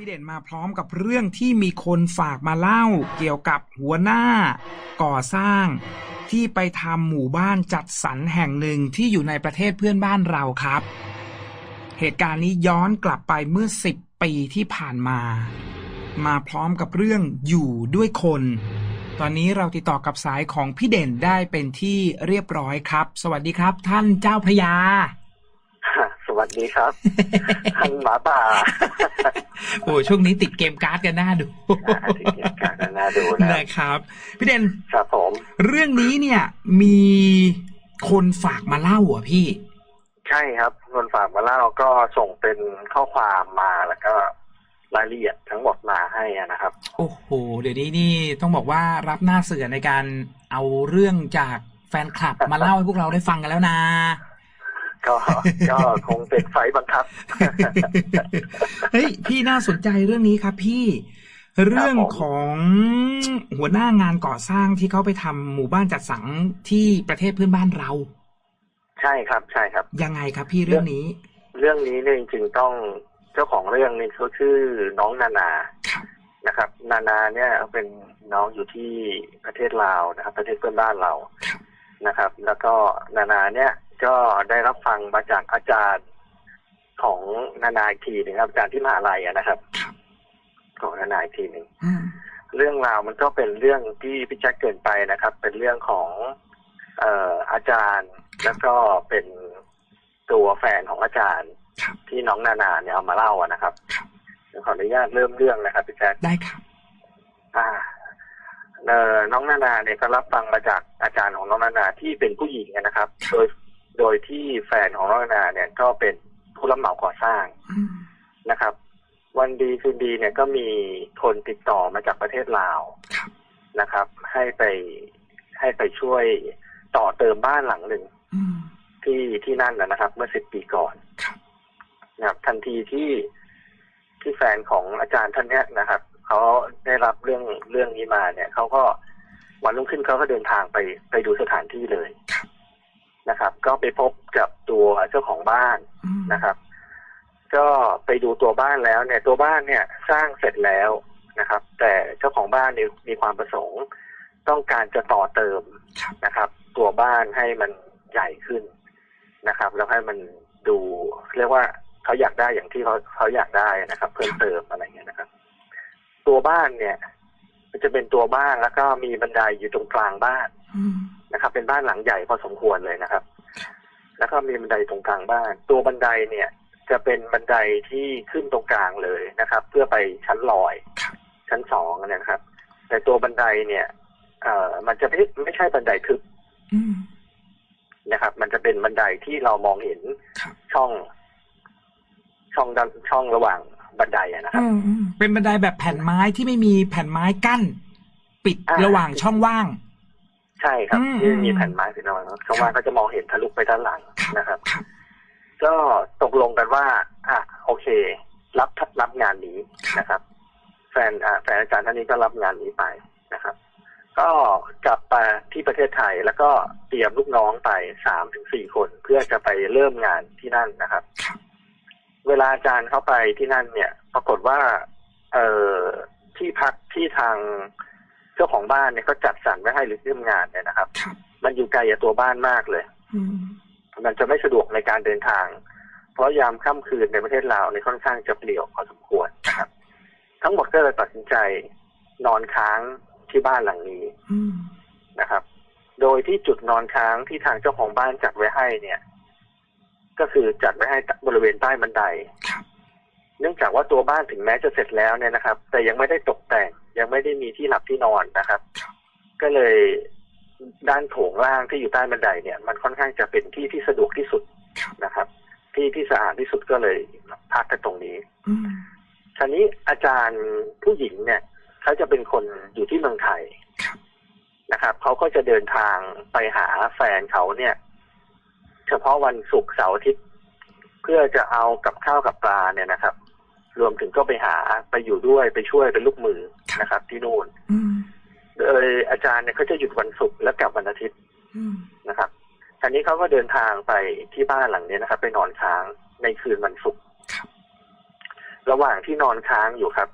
พี่เด่นมาพร้อมกับเรื่องที่มีคนฝากมาเล่าเกี่ยวกับหัวหน้า ก่อสร้าง ที่ไปทำหมู่บ้านจัดสรรแห่งหนึ่งที่อยู่ในประเทศเพื่อนบ้านเราครับ เหตุการณ์นี้ย้อนกลับไปเมื่อสิบปีที่ผ่านมา มาพร้อมกับเรื่องอยู่ด้วยคน ตอนนี้เราติดต่อกับสายของพี่เด่นได้เป็นที่เรียบร้อยครับ สวัสดีครับ ท่านเจ้าพยา วัสดีครับท่านหมาป่า โอ้ช่วงนี้ติดเกมการ์ดกันน่าดูอ่าที่เกียรติการน่าดูนะนะครับ พี่เด่นครับผม เรื่องนี้เนี่ยมีคนฝากมาเล่าอะพี่ ใช่ครับ คนฝากมาเล่าก็ส่งเป็นข้อความมาแล้วก็รายละเอียดทั้งหมดมาให้อะนะครับ โอ้โห เดี๋ยวนี้นี่ต้องบอกว่ารับหน้าเสือในการเอาเรื่องจากแฟนคลับมาเล่าให้พวกเราได้ฟังกันแล้วนะ ก็ก็คงเป็นไฟบังคับ เฮ้ย พี่น่าสนใจเรื่องนี้ครับพี่เรื่องของหัวหน้างานก่อสร้างที่เขาไปทำหมู่บ้านจัดสรรที่ประเทศเพื่อนบ้านเรา ใช่ครับใช่ครับ ยังไงครับพี่เรื่องนี้ เรื่องนี้เนี่ยจริงๆต้องเจ้าของเรื่องนี่เขาชื่อน้องนานาครับนะครับ นานาเนี่ยเป็นน้องอยู่ที่ประเทศลาวนะครับ ประเทศเพื่อนบ้านเราครับนะครับ แล้วก็นานาเนี่ย ก็ได้รับฟังมาจากอาจารย์ของนานาอีกทีหนึ่งครับ อาจารย์ที่มหาลัยอะนะครับครับ ของนานาอีกทีหนึ่งอืมเรื่องราวมันก็เป็นเรื่องที่พิจักเกินไปนะครับ เป็นเรื่องของเอ่ออาจารย์แล้วก็เป็นตัวแฟนของอาจารย์ครับที่น้องนานาเนี่ยเอามาเล่าอะนะครับครับขออนุญาตเริ่มเรื่องนะครับพี่แจ๊คได้ครับอ่าเอ่อน้องนานาเนี่ยก็รับฟังมาจากอาจารย์ของน้องนานาที่เป็นผู้หญิงนะครับ โดยโดย ที่แฟนของน้องนานาเนี่ยก็เป็นผู้รับเหมาก่อสร้างอืมนะครับ วันดีคืนดีเนี่ยก็มีคนติดต่อมาจากประเทศลาวครับนะครับ ให้ไปให้ไปช่วยต่อเติมบ้านหลังหนึ่งอืมที่ที่นั่นนะนะครับ เมื่อสิบปีก่อนครับนะครับ ทันทีที่ที่แฟนของอาจารย์ท่านเนี้ยนะครับเขาได้รับเรื่องเรื่องนี้มาเนี่ยเขาก็วันรุ่งขึ้นเขาก็เดินทางไปไปดูสถานที่เลยครับ นะครับ ก็ไปพบกับตัวเจ้าของบ้านอืมนะครับ ก็ไปดูตัวบ้านแล้วเนี่ยตัวบ้านเนี่ยสร้างเสร็จแล้วนะครับ แต่เจ้าของบ้านเนี่ยมีความประสงค์ต้องการจะต่อเติมครับนะครับ ตัวบ้านให้มันใหญ่ขึ้นนะครับ แล้วให้มันดูเรียกว่าเขาอยากได้อย่างที่เขาเขาอยากได้นะครับ เพิ่มเติมอะไรเงี้ยนะครับ ตัวบ้านเนี่ย มันจะเป็นตัวบ้านแล้วก็มีบันไดอยู่ตรงกลางบ้านอืม นะครับ เป็นบ้านหลังใหญ่พอสมควรเลยนะครับ แล้วก็มีบันไดตรงกลางบ้าน ตัวบันไดเนี่ย จะเป็นบันไดที่ขึ้นตรงกลางเลยนะครับ เพื่อไปชั้นลอยครับชั้นสองนะครับ แต่ตัวบันไดเนี่ย เอ่อมันจะไม่ไม่ใช่บันไดทึบอืมนะครับ มันจะเป็นบันไดที่เรามองเห็นครับช่องช่องด้านช่องระหว่างบันไดอะนะครับอืมอืมเป็นบันไดแบบแผ่นไม้ที่ไม่มีแผ่นไม้กั้น ปิดอ่าระหว่างช่องว่าง ใช่ครับอืมที่มีอืมแผ่นไม้สีนวลช่องว่างก็จะมองเห็นทะลุไปด้านหลังครับนะครับครับ ก็ตกลงกันว่า อะโอเค รับรับงานนี้ครับนะครับ แฟนอ่าแฟนอาจารย์ท่านนี้ก็รับงานนี้ไปนะครับ ก็กลับมาที่ประเทศไทยแล้วก็เตรียมลูกน้องไปสามถึงสี่คนเพื่อจะไปเริ่มงานที่นั่นนะครับครับเวลาอาจารย์เข้าไปที่นั่นเนี่ย ปรากฏว่า เอ่อที่พักที่ทาง เจ้าของบ้านเนี่ยก็จัดสรรไว้ให้หรือเริ่มงานเนี่ยนะครับครับ มันอยู่ไกลจากตัวบ้านมากเลยอืมมันจะไม่สะดวกในการเดินทาง เพราะยามค่ำคืนในประเทศลาวเนี่ยค่อนข้างจะเปลี่ยวพอสมควรนะครับ ทั้งหมดก็เลยตัดสินใจนอนค้างที่บ้านหลังนี้อืมนะครับ โดยที่จุดนอนค้างที่ทางเจ้าของบ้านจัดไว้ให้เนี่ย ก็คือจัดไว้ให้บริเวณใต้บันไดครับ เนื่องจากว่าตัวบ้านถึงแม้จะเสร็จแล้วเนี่ยนะครับ แต่ยังไม่ได้ตกแต่งยังไม่ได้มีที่หลับที่นอนนะครับครับก็เลยด้านโถงล่างที่อยู่ใต้บันไดเนี่ย มันค่อนข้างจะเป็นที่ที่สะดวกที่สุดครับนะครับ ที่ที่สะอาดที่สุดก็เลยพักกันตรงนี้อืมทีนี้อาจารย์ผู้หญิงเนี่ยเขาจะเป็นคนอยู่ที่เมืองไทยครับนะครับเขาก็จะเดินทางไปหาแฟนเขาเนี่ย เฉพาะวันศุกร์เสาร์อาทิตย์เพื่อจะเอากับข้าวกับปลาเนี่ยนะครับ รวมถึงก็ไปหาไปอยู่ด้วยไปช่วยเป็นลูกมือนะครับ ที่นู่นอืมโดยอาจารย์เนี่ยเขาจะหยุดวันศุกร์แล้วกลับวันอาทิตย์อืมนะครับทีนี้เขาก็เดินทางไปที่บ้านหลังนี้นะครับ ไปนอนค้างในคืนวันศุกร์ครับระหว่างที่นอนค้างอยู่ครับ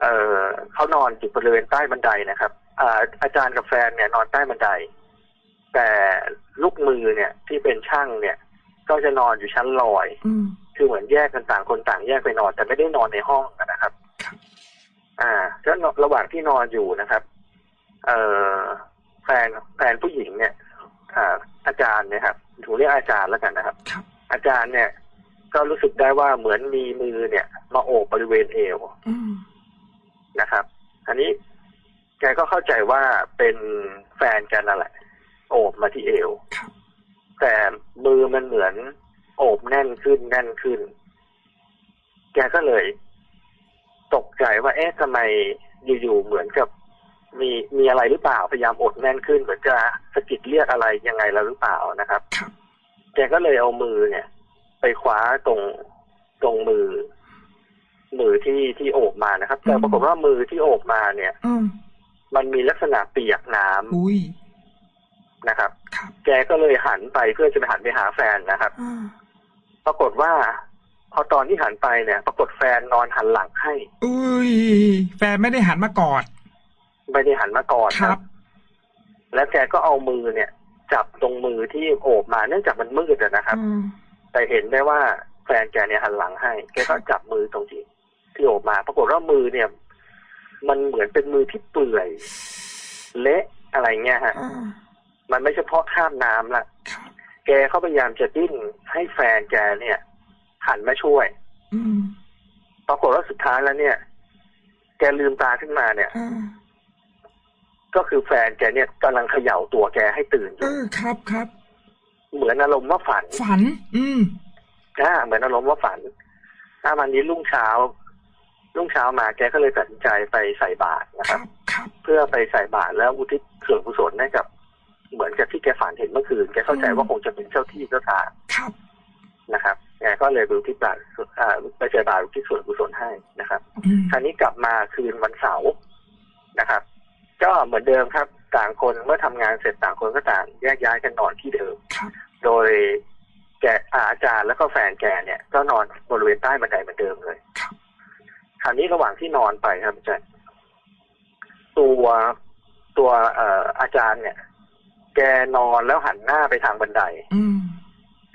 เออเขานอนอยู่บริเวณใต้บันไดนะครับอ่าอาจารย์กับแฟนเนี่ย นอนใต้บันได แต่ลูกมือเนี่ย ที่เป็นช่างเนี่ย ก็จะนอนอยู่ชั้นลอยอืม คือเหมือนแยกกันต่างคนต่างแยกไปนอน แต่ไม่ได้นอนในห้องนะครับครับ อ่าก็ระหว่างที่นอนอยู่นะครับ เอ่อแฟนแฟนผู้หญิงเนี่ยอ่าอาจารย์เนี่ยครับถูกเรียกอาจารย์แล้วกันนะครับครับอาจารย์เนี่ย ก็รู้สึกได้ว่าเหมือนมีมือเนี่ย มาโอบบริเวณเอวอืมนะครับ อันนี้แกก็เข้าใจว่าเป็นแฟนแกันนั่นแหละ โอบมาที่เอวครับแต่มือมันเหมือน โอบแน่นขึ้นแน่นขึ้น แกก็เลย ตกใจว่า เอ๊ะทำไมอยู่ๆเหมือนกับ มีมีอะไรหรือเปล่าพยายามอดแน่นขึ้น เหมือนจะสะกิดเรียกอะไรยังไงแล้วหรือเปล่านะครับครับแกก็เลยเอามือเนี่ย ไปคว้าตรงตรงมือ มือที่ที่โอบมานะครับ แต่อืมปรากฏว่ามือที่โอบมาเนี่ยอืมมันมีลักษณะเปียกน้ำอุ้ยนะครับครับ แกก็เลยหันไปเพื่อจะไปหันไปหาแฟนนะครับอ่า ปรากฏว่า พอตอนที่หันไปเนี่ย ปรากฏแฟนนอนหันหลังให้ อุ้ย แฟนไม่ได้หันมากอด ไม่ได้หันมาก่อนครับ แล้วแกก็เอามือเนี่ย จับตรงมือที่โอบมาเนื่องจากมันมืดอะนะครับอืมแต่เห็นได้ว่าแฟนแกเนี่ยหันหลังให้ แกก็จับมือตรงที่ที่โอบมา ปรากฏว่ามือเนี่ย มันเหมือนเป็นมือที่เปื่อยเละอะไรเงี้ยฮะอ่ามันไม่เฉพาะข้ามน้ำละครับ แกเขาพยายามจะดิ้นให้แฟนแกเนี่ยหันมาช่วย อืมปรากฏว่าสุดท้ายแล้วเนี่ย แกลืมตาขึ้นมาเนี่ย อ่าก็คือแฟนแกเนี่ยกำลังเขย่าตัวแกให้ตื่นอเอยู่อครับครับเหมือนอารมณ์ว่าฝันฝัน อืม อ่าเหมือนอารมณ์ว่าฝันถ้าวันนี้รุ่งเช้า รุ่งเช้ามาแกก็เลยตัดสินใจไปใส่บาตรนะคครัรับบครับ เพื่อไปใส่บาตรแล้วอุทิศส่วนกุศลให้กับ เหมือนกับที่แกฝันเห็นเมื่อคืน แกเข้าใจว่าคงจะเป็นเจ้าที่เจ้าทางครับนะครับแกก็เลยไปอุทิศบาตรอ่าไปใส่บาตรอุทิศส่วนกุศลให้นะครับอืมคราวนี้กลับมาคืนวันเสาร์นะครับ ก็เหมือนเดิมครับ ต่างคนเมื่อทำงานเสร็จต่างคนก็ต่างแยกย้ายกันนอนที่เดิมครับโดยแกอาอาจารย์แล้วก็แฟนแกเนี่ย ก็นอนบริเวณใต้บันไดเหมือนเดิมเลยครับคราวนี้ระหว่างที่นอนไปครับอาจารย์ตัวตัวเอ่ออาจารย์เนี่ย แกนอนแล้วหันหน้าไปทางบันไดอืม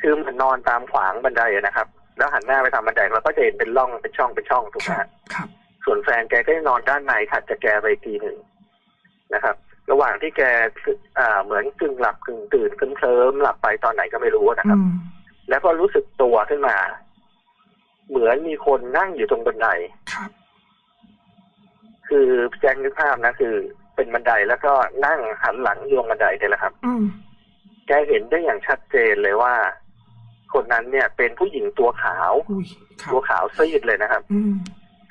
คือมันนอนตามขวางบันไดอะนะครับ แล้วหันหน้าไปทางบันไดเราก็จะเห็นเป็นร่องเป็นช่องเป็นช่องถูกคไหมรับฮะครับ ส่วนแฟนแกก็จะนอนด้านในถัดจากแกไปอีกทีหนึ่งนะครับ ระหว่างที่แกอ่าเหมือนกึ่งหลับกึ่งตื่นเคลิ้มเคลิ้มหลับไปตอนไหนก็ไม่รู้นะครับอืมแล้วก็รู้สึกตัวขึ้นมา เหมือนมีคนนั่งอยู่ตรงบันไดครับคือแจ้งนึกภาพนะคือ เป็นบันไดแล้วก็นั่งหันหลังอยู่ตรงบันไดเนี่ยแหละครับ อืมแกเห็นได้อย่างชัดเจนเลยว่า คนนั้นเนี่ย เป็นผู้หญิงตัวขาว อุ้ยครับตัวขาวซีดเลยนะครับ อืม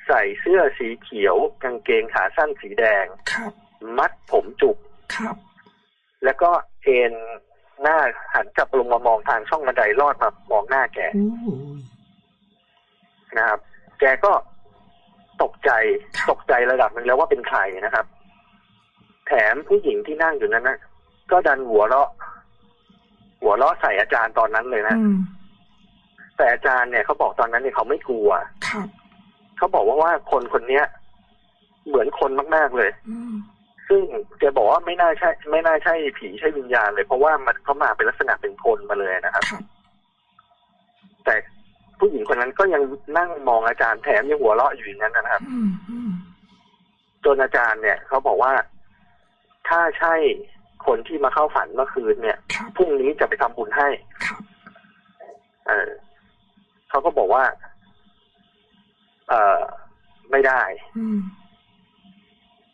ใส่เสื้อสีเขียว กางเกงขาสั้นสีแดง ครับมัดผมจุก ครับ แล้วก็เอนหน้าหันกลับลงมามองทางช่องบันไดลอดมามองหน้าแกอู้ยนะครับ แกก็ตกใจครับ ตกใจระดับหนึ่งแล้วว่าเป็นใครนะครับ แถมผู้หญิงที่นั่งอยู่นั้นนะก็ดันหัวเราะ หัวเราะใส่อาจารย์ตอนนั้นเลยนะอืมแต่อาจารย์เนี่ยเขาบอกตอนนั้นเนี่ยเขาไม่กลัวครับเขาบอกว่าว่าคนคนเนี้ย เหมือนคนมาก ๆเลยอืมซึ่งแกบอกว่าไม่น่าใช่ ไม่น่าใช่ผีใช่วิญญาณเลย เพราะว่ามันเขามาเป็นลักษณะเป็นคนมาเลยนะครับครับแต่ผู้หญิงคนนั้นก็ยังนั่งมองอาจารย์แถมยังหัวเราะอยู่อย่างนั้นนะครับอืมอืมจนอาจารย์เนี่ยเขาบอกว่า ถ้าใช่คนที่มาเข้าฝันเมื่อคืนเนี่ยครับพรุ่งนี้จะไปทำบุญให้ครับเออเขาก็บอกว่า เออไม่ได้อืม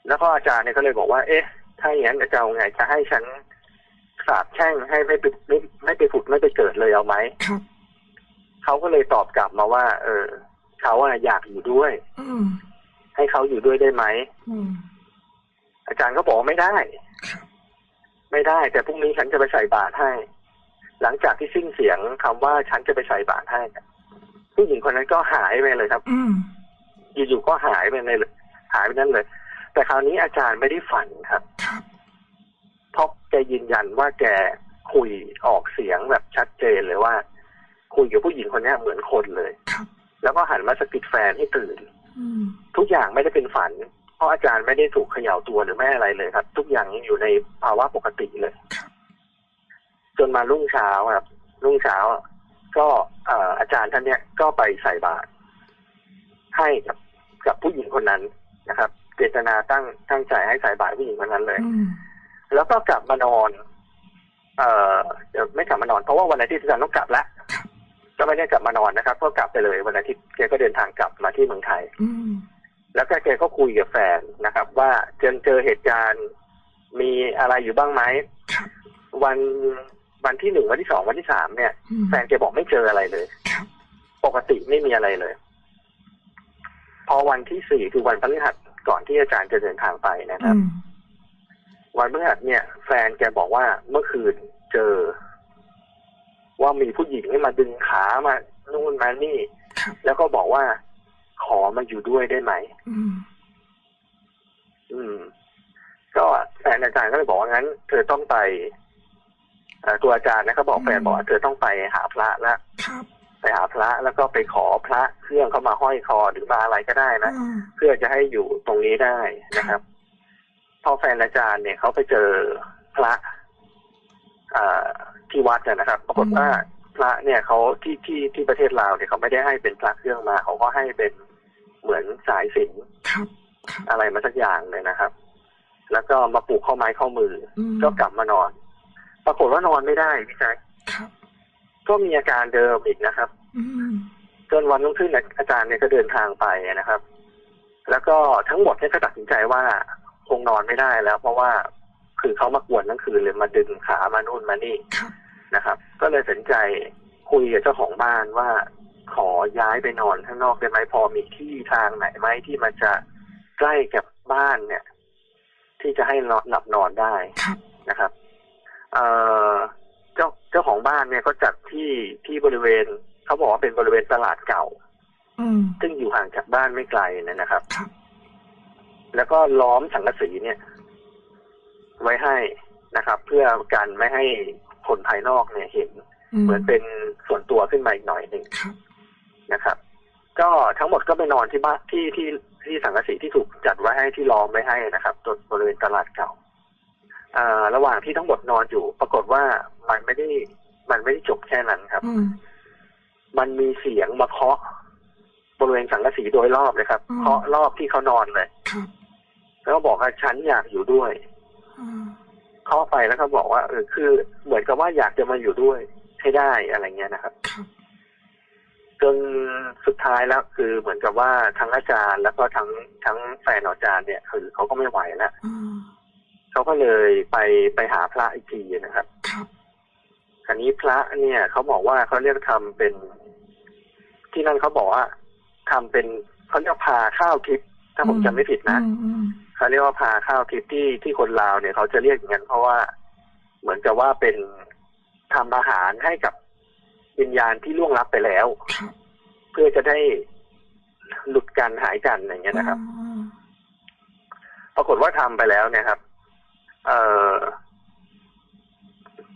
แล้วก็อาจารย์เนี่ยก็เลยบอกว่า เอ๊ะ ถ้าอย่างนั้นจะเอาไงจะให้ฉันสาบแช่งให้ไม่ไปไม่ไม่ไปผุดไม่ไปเกิดเลยเอาไหมครับเขาก็เลยตอบกลับมาว่า เออเขาอะอยากอยู่ด้วยอืมให้เขาอยู่ด้วยได้ไหม อืมอาจารย์ก็บอกว่าไม่ได้ครับไม่ได้ แต่พรุ่งนี้ฉันจะไปใส่บาตรให้ หลังจากที่สิ้นเสียงคำว่าฉันจะไปใส่บาตรให้เนี่ยผู้หญิงคนนั้นก็หายไปเลยครับ อืมอยู่ๆก็หายไปในเลยหายไปนั่นเลย แต่คราวนี้อาจารย์ไม่ได้ฝันครับครับเพราะแกยืนยันว่าแกคุยออกเสียงแบบชัดเจนเลยว่า คุยกับผู้หญิงคนเนี้ยเหมือนคนเลยครับแล้วก็หันมาสะกิดแฟนให้ตื่นอืมทุกอย่างไม่ได้เป็นฝันเพ ราะอาจารย์ไม่ได้ถูกเขย่าตัวหรือไม่อะไรเลยครับ ทุกอย่างยังอยู่ในภาวะปกติเลยครับจนมารุ่งเช้าครับ รุ่งเช้า ก็เอ่ออาจารย์ท่านเนี้ยก็ไปใส่บาตรให้กับกับผู้หญิงคนนั้นนะครับ เจตนาตั้งตั้งใจให้ใส่บาตรผู้หญิงคนนั้นเลยอืมแล้วก็กลับมานอน เอ่อเดี๋ยวไม่กลับมานอนเพราะว่าวันอาทิตย์อาจารย์ต้องกลับละก็ไม่ได้กลับมานอนนะครับ ก็กลับไปเลยวันอาทิตย์แกก็เดินทางกลับมาที่เมืองไทยอืม แล้วก็แกก็คุยกับแฟนนะครับ ว่าเจอเจอเหตุการณ์มีอะไรอยู่บ้างไหมครับวันวันที่หนึ่งวันที่สองวันที่สามเนี่ยอืมแฟนแกบอกไม่เจออะไรเลยครับปกติไม่มีอะไรเลย พอวันที่สี่คือวันพฤหัสก่อนที่อาจารย์จะเดินทางไปนะครับอืมวันพฤหัสเนี่ย แฟนแกบอกว่าเมื่อคืนเจอ ว่ามีผู้หญิงมาดึงขามานู่นมานี่ครับแล้วก็บอกว่า ขอมาอยู่ด้วยได้ไหมอืมอืม ก็แฟนอาจารย์ก็เลยบอกว่างั้น เธอต้องไปเอ่อตัวอาจารย์นะเขาบอกแฟนบอกว่าเธอต้องไปหาพระแล้วครับไปหาพระแล้วก็ไปขอพระเครื่องเข้ามาห้อยคอหรือมาอะไรก็ได้นะอืมเพื่อจะให้อยู่ตรงนี้ได้นะครับ พอแฟนอาจารย์เนี่ยเขาไปเจอพระอ่าที่วัดเนี่ยนะครับ ปรากฏว่า พระเนี่ยเขาที่ที่ที่ประเทศลาวเนี่ยเขาไม่ได้ให้เป็นพระเครื่องมาเขาก็ให้เป็นเหมือนสายสิญจนครับครับอะไรมาสักอย่างเลยนะครับ แล้วก็มาปลูกข้อไม้ข้อมืออืมก็กลับมานอน ปรากฏว่านอนไม่ได้พี่แจ๊คครับก็มีอาการเดิมอีกนะครับอืมจนวันรุ่งขึ้นเนี่ยอาจารย์เนี่ยก็เดินทางไปนะครับ แล้วก็ทั้งหมดเนี่ยก็ตัดสินใจว่าคงนอนไม่ได้แล้ว เพราะว่าคือเขามากวนทั้งคืนเลยมาดึงขามานู่นมานี่ครับ นะครับ ก็เลยตัดสินใจคุยกับเจ้าของบ้านว่า ขอย้ายไปนอนข้างนอกได้ไหมพอมีที่ทางไหนไหมที่มันจะใกล้กับบ้านเนี่ย ที่จะให้นอนหลับนอนได้ครับนะครับ เอ่อเจ้าเจ้าของบ้านเนี่ยก็จัดที่ที่บริเวณเขาบอกว่าเป็นบริเวณตลาดเก่าอืมซึ่งอยู่ห่างจากบ้านไม่ไกลเนยนะครับครับ แล้วก็ล้อมสังกะสีเนี่ย ไว้ให้ นะครับ เพื่อกันไม่ให้คนภายนอกเนี่ยเห็น เหมือนเป็นส่วนตัวขึ้นมาอีกหน่อยหนึ่งครับนะครับ ก็ทั้งหมดก็ไปนอนที่บ้านที่ที่ที่สังกะสีที่ถูกจัดไว้ให้ที่ล้อมไว้ให้นะครับตรงบริเวณตลาดเก่าอ่าระหว่างที่ทั้งหมดนอนอยู่ ปรากฏว่ามันไม่ได้มันไม่ได้จบแค่นั้นครับอืมมันมีเสียงมาเคาะบริเวณสังกะสีโดยรอบเลยครับอืมเคาะรอบที่เขานอนเลยครับแล้วก็บอกว่าฉันอยากอยู่ด้วยอืม เคาะไปแล้วก็บอกว่าเออคือ เหมือนกับว่าอยากจะมาอยู่ด้วยให้ได้อะไรเงี้ยนะครับครับจนสุดท้ายแล้วคือเหมือนกับว่าทั้งอาจารย์ แล้วก็ทั้งทั้งแฟนอาจารย์เนี่ยคือเขาก็ไม่ไหวแล้วอืมเขาก็เลยไปไปหาพระอีกทีนะครับครับคราวนี้พระเนี่ยเขาบอกว่าเขาเรียกทำเป็น ที่นั่นเขาบอกว่าทำเป็นเขาเรียกพาข้าวทิพย์ถ้าผมจำไม่ผิดนะอืมอืม เขาเรียกว่าพาข้าวทิพย์ที่ที่คนลาวเนี่ยเขาจะเรียกอย่างนั้นเพราะว่าเหมือนกับว่าเป็นทำอาหารให้กับวิญญาณที่ล่วงลับไปแล้วครับเพื่อจะได้หลุดกันหายกันอย่างเงี้ยนะครับอืมปรากฏว่าทำไปแล้วเนี่ยครับ เอ่อ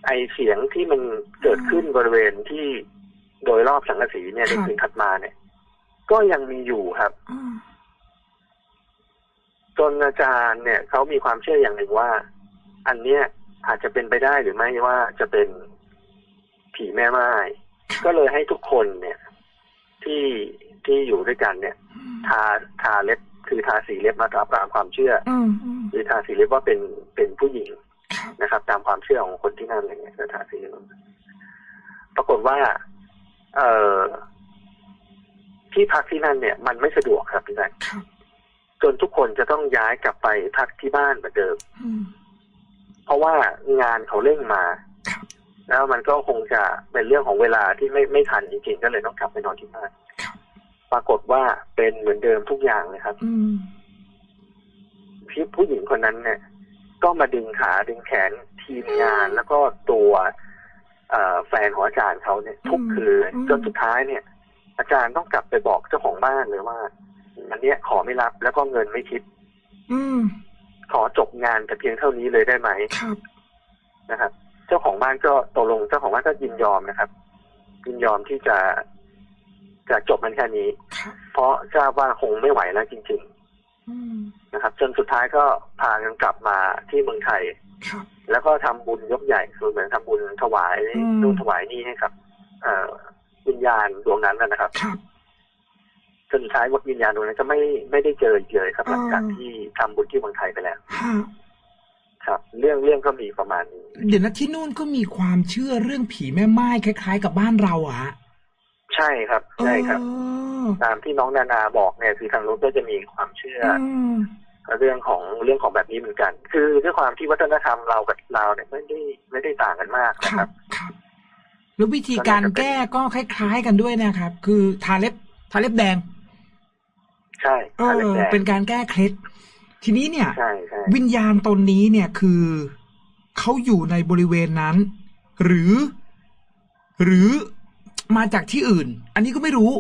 ไอเสียงที่มันเกิดขึ้นบริเวณที่โดยรอบสังกะสีเนี่ยในคืนถัดมาเนี่ย ก็ยังมีอยู่ครับอืม จนอาจารย์เนี่ยเขามีความเชื่ออย่างหนึ่งว่า อันเนี้ยอาจจะเป็นไปได้หรือไม่ว่าจะเป็นผีแม่ไม้ก็เลยให้ทุกคนเนี่ย ที่ที่อยู่ด้วยกันเนี่ย ทาทาเล็บคือทาสีเล็บมาตามตามความเชื่ออืมอืมหรือทาสีเล็บว่าเป็นเป็นผู้หญิงครับนะครับ ตามความเชื่อของคนที่นั่นอะไรเงี้ยก็ทาสีเล็บปรากฏว่า เอ่อที่พักที่นั่นเนี่ย มันไม่สะดวกครับพี่แจ๊คครับ จนทุกคนจะต้องย้ายกลับไปพักที่บ้านเหมือนเดิมอืมเพราะว่างานเขาเร่งมาครับแล้วมันก็คงจะเป็นเรื่องของเวลาที่ไม่ไม่ทันจริงๆก็เลยต้องกลับไปนอนที่บ้านครับปรากฏว่าเป็นเหมือนเดิมทุกอย่างเลยครับอืมพี่ผู้หญิงคนนั้นเนี่ย ก็มาดึงขาดึงแขนทีมงานแล้วก็ตัวเอ่อแฟนของอาจารย์เขาเนี่ย ทุกคืนจนสุดท้ายเนี่ย อาจารย์ต้องกลับไปบอกเจ้าของบ้านเลยว่า อันเนี้ยขอไม่รับแล้วก็เงินไม่คิด อืมขอจบงานแต่เพียงเท่านี้เลยได้ไหมครับนะครับ เจ้าของบ้านก็ตกลงเจ้าของบ้านก็ยินยอมนะครับยินยอมที่จะจะจบมันแค่นี้ครับเพราะทราบว่าคงไม่ไหวแล้วจริงอืมๆนะครับ จนสุดท้ายก็พากันกลับมาที่เมืองไทยครับแล้วก็ทำบุญยกใหญ่คือเหมือนทำบุญถวายอืมนู่นถวายนี่ให้กับเอ่อวิญญาณดวงนั้นนะนะครับครับ จนสุดท้ายวิญญาณดวงนั้นก็ไม่ไม่ได้เจออีกเลยครับอ่าหลังจากที่ทำบุญที่เมืองไทยไปแล้วฮะครับ เรื่องเรื่องก็มีประมาณนี้เดี๋ยวนะที่นู่นก็มีความเชื่อเรื่องผีแม่ไม้คล้าย ๆ กับบ้านเราอะฮะใช่ครับใช่ครับเออตามที่น้องนานาบอกเนี่ยคือทางนู้นก็จะมีความเชื่ออืมเรื่องของเรื่องของแบบนี้เหมือนกัน คือด้วยความที่วัฒนธรรมเรากับเราเนี่ยไม่ได้ไม่ได้ต่างกันมากคนะครัรับบครับแล้ววิธีการแก้ก็คล้าย ๆ กันด้วยนะครับ คือทาเล็บทาเล็บแดง ใช่เอทาเล็บอแดงเป็นการแก้เคล็ดทีนี้เนี่ยใช่ใช่วิญญาณตนนี้เนี่ยคือเขาอยู่ในบริเวณนั้น หรือ หรือมาจากที่อื่น อันนี้ก็ไม่รู้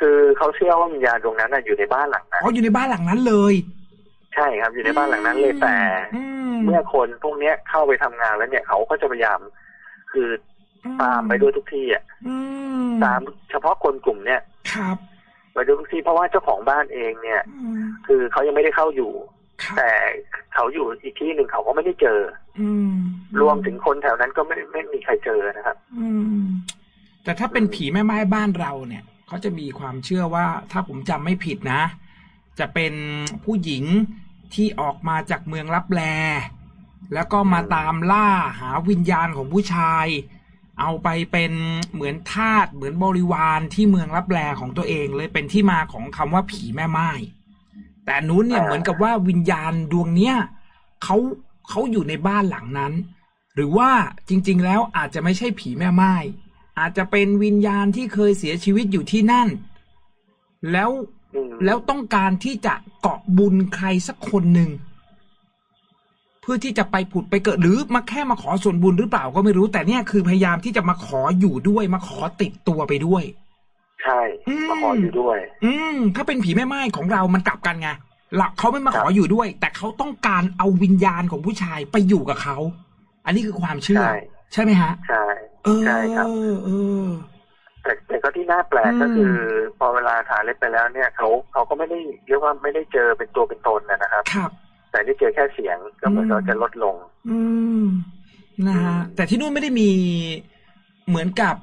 คือเขาเชื่อว่าวิญญาณดวงนั้นน่ะอยู่ในบ้านหลังนั้นอ๋ออยู่ในบ้านหลังนั้นเลย ใช่ครับ อยู่ในบ้านหลังนั้นเลยแต่อืมเมื่อคนพวกเนี้ยเข้าไปทำงานแล้วเนี่ยเขาก็จะพยายาม คือตามไปด้วยทุกที่อะอืมตามเฉพาะคนกลุ่มเนี่ยครับ ไปด้วยทุกที่เพราะว่าเจ้าของบ้านเองเนี่ยอืมคือเขายังไม่ได้เข้าอยู่ครับแต่เขาอยู่อีกที่หนึ่งเขาก็ไม่ได้เจอ อืมรวมถึงคนแถวนั้นก็ไม่ไม่มีใครเจอนะครับ อืม แต่ถ้าเป็นผีแม่ไม้บ้านเราเนี่ยเขาจะมีความเชื่อว่าถ้าผมจำไม่ผิดนะ จะเป็นผู้หญิงที่ออกมาจากเมืองลับแลแล้วก็มาตามล่าหาวิญญาณของผู้ชาย เอาไปเป็นเหมือนทาสเหมือนบริวารที่เมืองลับแลของตัวเองเลยเป็นที่มาของคำว่าผีแม่ไม้แต่นู้นเนี่ยอ่าเหมือนกับว่าวิญญาณดวงเนี้ยเขาเขาอยู่ในบ้านหลังนั้น หรือว่าจริง ๆ แล้วอาจจะไม่ใช่ผีแม่ไม้อาจจะเป็นวิญญาณที่เคยเสียชีวิตอยู่ที่นั่น แล้วอืมแล้วต้องการที่จะเกาะบุญใครสักคนหนึ่ง เพื่อที่จะไปผุดไปเกิดหรือมาแค่มาขอส่วนบุญหรือเปล่าก็ไม่รู้ แต่เนี่ยคือพยายามที่จะมาขออยู่ด้วยมาขอติดตัวไปด้วย ใช่อืมมาขออยู่ด้วย อืมถ้าเป็นผีแม่ไม้ของเรามันกลับกันไงหลักเขาไม่มาขออยู่ด้วย แต่เขาต้องการเอาวิญญาณของผู้ชายไปอยู่กับเขาอันนี้คือความเชื่อ ใช่ใช่ไหมฮะใช่เออใช่ครับเออแต่แต่ก็ที่น่าแปลกอืมก็คือ พอเวลาทาเล็บไปแล้วเนี่ยเขาเขาก็ไม่ได้เรียกว่าไม่ได้เจอเป็นตัวเป็นตนนะนะครับครับ แต่ได้เจอแค่เสียงก็เหมือนอืมเราจะลดลง อืมนะฮะอืมแต่ที่นู่นไม่ได้มีเหมือนกับ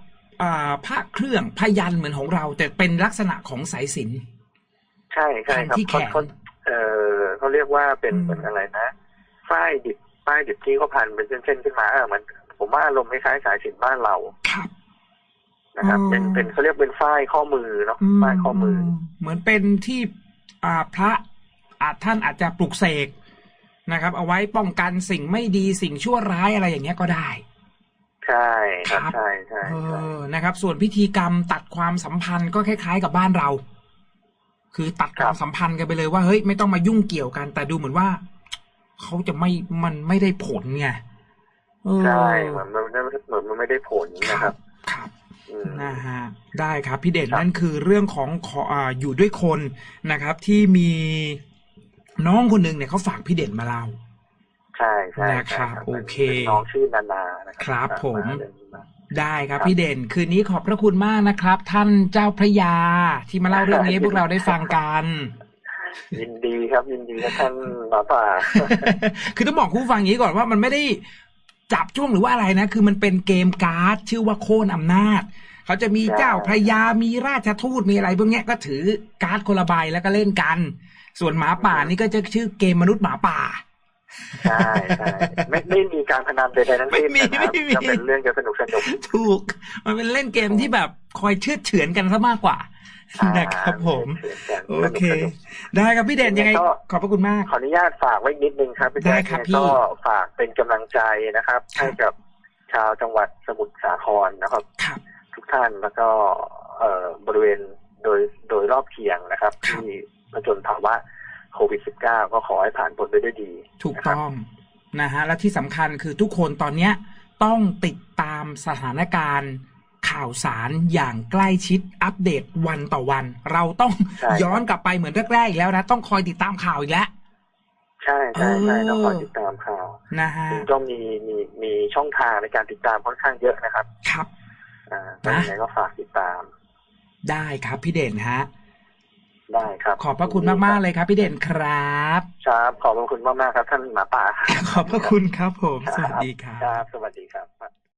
อ่าพระเครื่องพยันเหมือนของเรา แต่เป็นลักษณะของสายสิญจนใช่ใช่ครับที่แขเขานเขาเออเขาเรียกว่าเป็นอืมเหมือนอะไรนะฝ้ายดิบฝ้ายดิบที่เขาพันเป็นเส้นๆขึ้นมาเออมันผมว่าอารมณ์คล้ายๆสายสิญจนบ้านเราครับนะครับอ๋อเป็นเป็นเขาเรียกเป็นฝ้ายข้อมือเนาะฝ้ายข้อมืออเหมือนเป็นที่อ่าพระ อาจท่านอาจจะปลุกเสกนะครับ เอาไว้ป้องกันสิ่งไม่ดีสิ่งชั่วร้ายอะไรอย่างเงี้ยก็ได้ ใช่ครับครับใช่ใช่เอใช่อนะครับ ส่วนพิธีกรรมตัดความสัมพันธ์ก็คล้ายๆ กับบ้านเรา คือตัดความสัมพันธ์กันไปเลยว่าเฮ้ยไม่ต้องมายุ่งเกี่ยวกัน แต่ดูเหมือนว่าเขาจะไม่มันไม่ได้ผลไงเออใช่เหมือนมันเหมือนมันไม่ได้ผลคนะครัรับบครับอืมนะฮะได้ครับพี่เด่นครับนั่นคือเรื่องของขออ่าอยู่ด้วยคนนะครับ ที่มี น้องคนหนึ่งเนี่ยเขาฝากพี่เด่นมาเล่าใช่ใช่นะครับใช่โอเคป็นน้องชื่อนานานะครัครับผมาเรื่องนี้มาได้ครับครับพี่เด่นคืนนี้ขอบพระคุณมากนะครับ ท่านเจ้าพระยาที่มาเล่าเรื่องนี้ให้พวกเราได้ฟังกันยินดีครับยินดีครับท่านหมาป่า คือต้องบอกคุณผู้ฟังอย่างนี้ก่อนว่ามันไม่ได้จับจ้วงหรือว่าอะไรนะ คือมันเป็นเกมการ์ด ชื่อว่าโค่นอำนาจ เขาจะมีใช่เจ้าพระยามีราชทูตมีอะไรพวกเนี้ยก็ถือการ์ดคนละใบแล้วก็เล่นกัน ส่วนหมาป่านี่ก็จะชื่อเกมมนุษย์หมาป่าใช่ใช่ไม่ไม่มีการพนันใดๆทั้งสิ้นไม่มีนะครับไม่มีก็เป็นเรื่องจะสนุกสนุกถูก มันเป็นเล่นเกมที่แบบคอยเชื่อดเฉือนกันซะมากกว่านะครับผม โอเคสนุกได้ครับพี่เด่นยังไงยังไงก็ขอบพระคุณมาก ขออนุญาตฝากไว้นิดนึงครับพี่ได้แจ๊คครับเนี่ยพี่ก็ฝากเป็นกำลังใจนะครับครับ ให้กับชาวจังหวัดสมุทรสาครนะครับครับ ทุกท่านแล้วก็เอ่อบริเวณโดยโดยรอบเคียงนะครับครับที่ ผจญภาวะโควิด -19 ก็ขอให้ผ่านพ้นไปด้วยดี ถูกนะครับต้องนะฮะและที่สำคัญคือทุกคนตอนเนี้ยต้องติดตามสถานการณ์ข่าวสารอย่างใกล้ชิดอัปเดตวันต่อวัน เราต้องใช่ย้อนกลับไปเหมือนแรกๆอีกแล้วนะ ต้องคอยติดตามข่าวอีกแล้วใช่ใช่ใช่เออต้องคอยติดตามข่าวนะฮะซึ่งก็มีมีมีช่องทางในการติดตามค่อนข้างเยอะนะครับ ครับอ่าก็นะยังไงก็ฝากติดตาม ได้ครับพี่เด่นฮะ ได้ครับ ขอบพระคุณมากๆเลยครับ พี่เด่นครับครับขอบพระคุณมากๆครับ ท่านหมาป่าขอบพระคุณครับผม สวัสดีครัครับบสวัสดีครับ